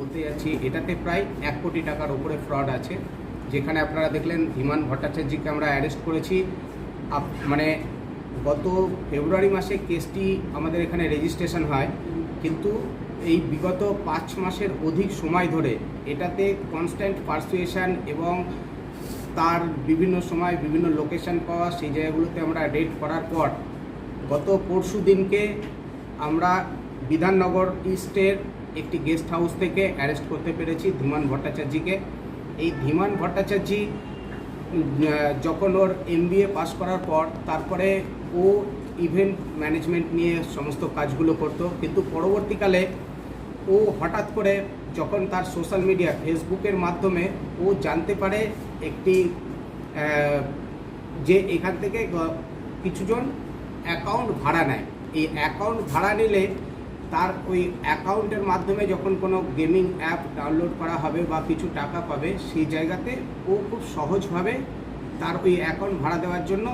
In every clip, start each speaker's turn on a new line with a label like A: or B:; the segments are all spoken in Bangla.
A: বলতে যাচ্ছি, এটাতে প্রায় এক কোটি টাকার উপরে ফ্রড আছে। যেখানে আপনারা দেখলেন ধীমান ভট্টাচার্যকে আমরা অ্যারেস্ট করেছি। মানে গত ফেব্রুয়ারি মাসে কেসটি আমাদের এখানে রেজিস্ট্রেশন হয়। কিন্তু এই বিগত পাঁচ মাসের অধিক সময় ধরে এটাতে কনস্ট্যান্ট পারসুয়েশন এবং তার বিভিন্ন সময় বিভিন্ন লোকেশন পাওয়া, সেই জায়গাগুলোতে আমরা রেড করার পর গত পরশু দিনকে আমরা বিধাননগর ইস্টের একটি গেস্ট হাউস থেকে অ্যারেস্ট করতে পেরেছি ধীমান ভট্টাচার্যকে। এই ধীমান ভট্টাচার্যি যখন ওর এমবিএ পাস করার পর তারপরে ও ইভেন্ট ম্যানেজমেন্ট নিয়ে সমস্ত কাজগুলো করতো। কিন্তু পরবর্তীকালে ও হঠাৎ করে যখন তার সোশ্যাল মিডিয়া ফেসবুকের মাধ্যমে ও জানতে পারে একটি যে এখান থেকে কিছুজন অ্যাকাউন্ট ভাড়া নেয়। এই অ্যাকাউন্ট ভাড়া নিলে তার ওই অ্যাকাউন্টের মাধ্যমে যখন কোনো গেমিং অ্যাপ ডাউনলোড করা হবে বা কিছু টাকা পাবে, সেই জায়গাতে ও খুব সহজভাবে তার ওই অ্যাকাউন্ট ভাড়া দেওয়ার জন্য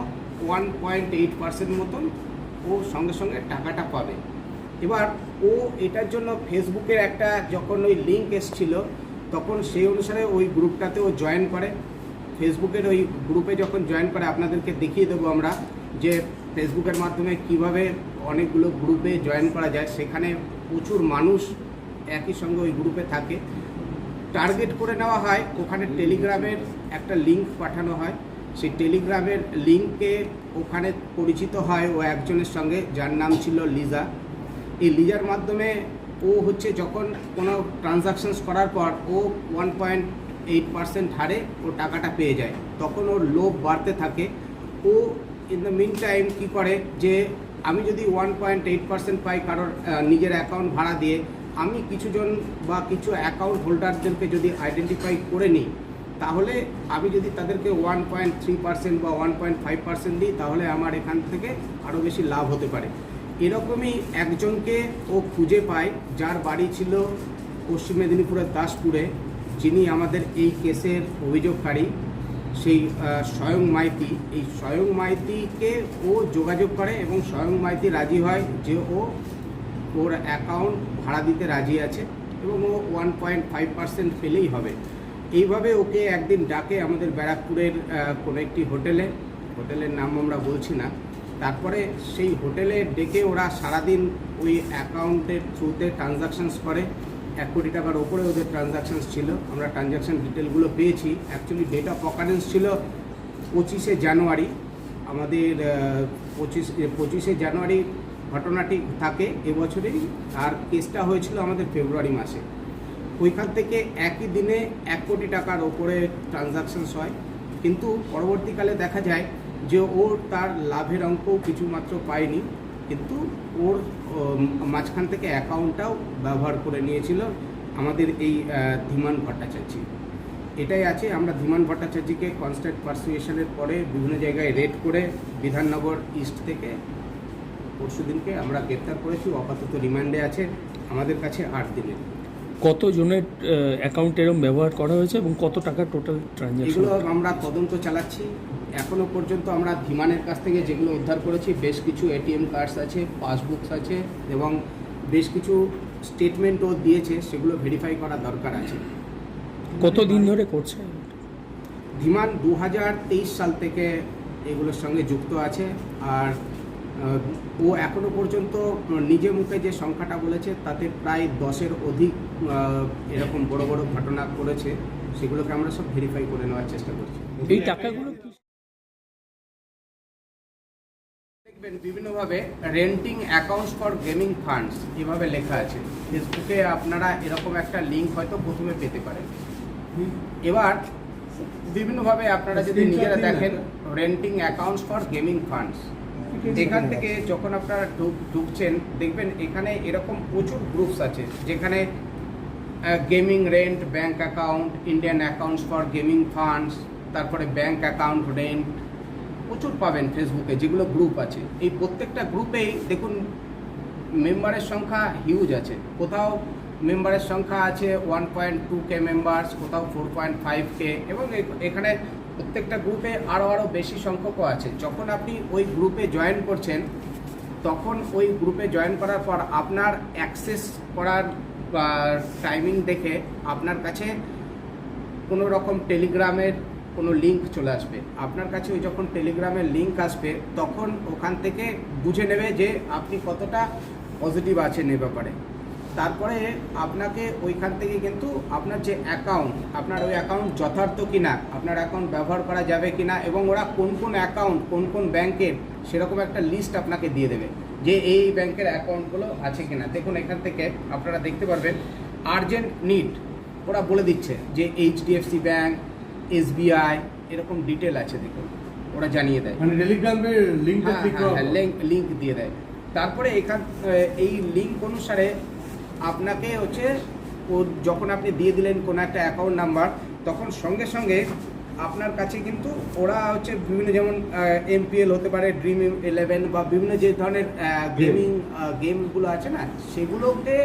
A: ওয়ান পয়েন্ট এইট পার্সেন্ট মতন ও সঙ্গে সঙ্গে টাকাটা পাবে। এবার ও এটার জন্য ফেসবুকের একটা যখন ওই লিঙ্ক এসছিল, তখন সেই অনুসারে ওই গ্রুপটাতে ও জয়েন করে। ফেসবুকের ওই গ্রুপে যখন জয়েন করে, আপনাদেরকে দেখিয়ে দেবো আমরা যে ফেসবুকের মাধ্যমে কীভাবে অনেকগুলো গ্রুপে জয়েন করা যায়, সেখানে প্রচুর মানুষ একই সঙ্গে ওই গ্রুপে থাকে। টার্গেট করে নেওয়া হয়, ওখানে টেলিগ্রামের একটা লিঙ্ক পাঠানো হয়। সেই টেলিগ্রামের লিঙ্কে ওখানে পরিচিত হয় ও একজনের সঙ্গে, যার নাম ছিল লিজা। এই লিজার মাধ্যমে ও হচ্ছে যখন কোনো ট্রানজাকশনস করার পর ও ওয়ান পয়েন্ট এইট পার্সেন্ট হারে ও টাকাটা পেয়ে যায়। তখন ওর লোভ বাড়তে থাকে। ও ইন দ্য মিন টাইম কী করে? যে আমি যদি ওয়ান পয়েন্ট এইট পার্সেন্ট পাই কারোর নিজের অ্যাকাউন্ট ভাড়া দিয়ে, আমি কিছুজন বা কিছু অ্যাকাউন্ট হোল্ডারদেরকে যদি আইডেন্টিফাই করে নিই, তাহলে আমি যদি তাদেরকে ওয়ান পয়েন্ট থ্রি পার্সেন্ট বা ওয়ান পয়েন্ট ফাইভ পার্সেন্ট দিই, তাহলে আমার এখান থেকে আরও বেশি লাভ হতে পারে। এরকমই একজনকে ও খুঁজে পায়, যার বাড়ি ছিল পশ্চিম মেদিনীপুরের দাসপুরে, যিনি আমাদের এই কেসের অভিযোগকারী। সেই স্বয়ং মাইতি। এই স্বয়ং মাইতিকে ও যোগাযোগ করে এবং স্বয়ং মাইতি রাজি হয় যে ও ওর অ্যাকাউন্ট ভাড়া দিতে রাজি আছে এবং ও ওয়ান পয়েন্ট ফাইভ পার্সেন্ট পেলেই হবে। এইভাবে ওকে একদিন ডাকে আমাদের ব্যারাকপুরের কোনো একটি হোটেলে। হোটেলের নাম আমরা বলছি না। তারপরে সেই হোটেলে ডেকে ওরা সারাদিন ওই অ্যাকাউন্টের থ্রুতে ট্রানজাকশানস করে। এক কোটি টাকার ওপরে ওদের ট্রানজাকশনস ছিল। আমরা ট্রানজাকশন ডিটেলগুলো পেয়েছি। অ্যাকচুয়ালি ডেট অফ অকারেন্স ছিল পঁচিশে জানুয়ারি। আমাদের পঁচিশ পঁচিশে জানুয়ারি ঘটনাটি থাকে এবছরেই আর কেসটা হয়েছিল আমাদের ফেব্রুয়ারি মাসে। ওইখান থেকে একই দিনে এক কোটি টাকার ওপরে ট্রানজাকশনস হয়। কিন্তু পরবর্তীকালে দেখা যায় যে ও তার লাভের অঙ্কও কিছুমাত্র পায়নি। কিন্তু ওর মাঝখান থেকে অ্যাকাউন্টটাও ব্যবহার করে নিয়েছিল আমাদের এই ধীমান ভট্টাচার্য। এটাই আছে আমরা ধীমান ভট্টাচার্যকে কনস্ট্যান্ট পারসুয়েশনের পরে বিভিন্ন জায়গায় রেড করে বিধাননগর ইস্ট থেকে পরশু দিনকে আমরা গ্রেপ্তার করেছি আপাতত রিমান্ডে আছে আমাদের কাছে আট দিনের।
B: কত জনের অ্যাকাউন্ট এরম ব্যবহার করা হয়েছে এবং কত টাকা টোটাল ট্রানজ্যাকশন
A: এগুলো আমরা তদন্ত চালাচ্ছি এখনও পর্যন্ত আমরা ধীমানের কাছ থেকে যেগুলো উদ্ধার করেছি বেশ কিছু এটিএম কার্ডস আছে পাসবুকস আছে এবং বেশ কিছু স্টেটমেন্টও দিয়েছে সেগুলো ভেরিফাই করা দরকার আছে।
B: কতদিন ধরে করছে?
A: ধীমান দু সাল থেকে এগুলোর সঙ্গে যুক্ত আছে আর ও এখনও পর্যন্ত নিজে মুখে যে সংখ্যাটা বলেছে তাতে প্রায় দশের অধিক এরকম বড় বড় ঘটনা করেছে সেগুলোকে আমরা সব ভেরিফাই করে নেওয়ার চেষ্টা করছি।
B: এই টাকাগুলো
A: দেখবেন বিভিন্নভাবে renting accounts for gaming funds এভাবে লেখা আছে। ফেসবুকে আপনারা এরকম একটা লিঙ্ক হয়তো প্রথমে পেতে পারেন। এবার বিভিন্নভাবে আপনারা যদি নিজেরা দেখেন renting accounts for gaming funds এখান থেকে যখন আপনারা ঢুক- ঢুকছেন দেখবেন এখানে এরকম প্রচুর গ্রুপস আছে যেখানে gaming rent bank account Indian accounts for gaming funds তারপরে ব্যাঙ্ক অ্যাকাউন্ট রেন্ট প্রচুর পাবেন ফেসবুকে যেগুলো গ্রুপ আছে। এই প্রত্যেকটা গ্রুপেই দেখুন মেম্বারের সংখ্যা হিউজ আছে। কোথাও মেম্বারের সংখ্যা আছে one point two K members কোথাও ফোর পয়েন্ট ফাইভ কে এবং এখানে প্রত্যেকটা গ্রুপে আরও আরও বেশি সংখ্যকও আছে। যখন আপনি ওই গ্রুপে জয়েন করছেন, তখন ওই গ্রুপে জয়েন করার পর আপনার অ্যাক্সেস করার টাইমিং দেখে আপনার কাছে কোনো রকম টেলিগ্রামের কোনো লিঙ্ক চলে আসবে। আপনার কাছে ওই যখন টেলিগ্রামের লিঙ্ক আসবে, তখন ওখান থেকে বুঝে নেবে যে আপনি কতটা পজিটিভ আছেন এ ব্যাপারে। তারপরে আপনাকে ওইখান থেকে কিন্তু আপনার যে অ্যাকাউন্ট আপনার ওই অ্যাকাউন্ট যথার্থ কিনা, আপনার অ্যাকাউন্ট ব্যবহার করা যাবে কিনা এবং ওরা কোন কোন অ্যাকাউন্ট কোন কোন ব্যাংকের সেরকম একটা লিস্ট আপনাকে দিয়ে দেবে যে এই ব্যাংকের অ্যাকাউন্টগুলো আছে কিনা। দেখুন এখান থেকে আপনারা দেখতে পারবেন আর্জেন্ট নিড ওরা বলে দিচ্ছে যে এইচডিএফসি ব্যাংক এসবিআই এরকম ডিটেল আছে দেখুন ওরা জানিয়ে দেয়।
C: মানে টেলিগ্রামের লিঙ্কটা
A: লিঙ্ক লিঙ্ক দিয়ে দেয়। তারপরে এখান এই লিঙ্ক অনুসারে আপনাকে হচ্ছে ও যখন আপনি দিয়ে দিলেন কোনো একটা অ্যাকাউন্ট নাম্বার তখন সঙ্গে সঙ্গে আপনার কাছে কিন্তু ওরা হচ্ছে বিভিন্ন যেমন এমপিএল হতে পারে ড্রিম ইলেভেন বা বিভিন্ন যে ধরনের গেমিং গেমগুলো আছে না সেগুলোকে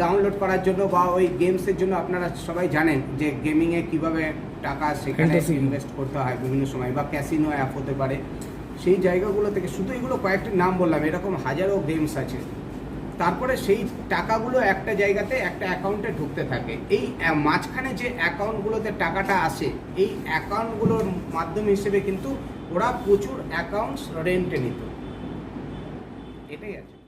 A: ডাউনলোড করার জন্য বা ওই গেমসের জন্য আপনারা সবাই জানেন যে গেমিংয়ে কীভাবে টাকা সেখানে ইনভেস্ট করতে হয় বিভিন্ন সময় বা ক্যাসিনো অ্যাপ হতে পারে। সেই জায়গাগুলো থেকে শুধু এগুলো কয়েকটি নাম বললাম এরকম হাজারো গেমস আছে। তারপরে সেই টাকাগুলো একটা জায়গাতে একটা অ্যাকাউন্টে ঢুকতে থাকে। এই মাঝখানে যে অ্যাকাউন্টগুলোতে টাকাটা আসে এই অ্যাকাউন্টগুলোর মাধ্যম হিসেবে কিন্তু ওরা প্রচুর অ্যাকাউন্টস রেন্টে নিত। এটাই আছে।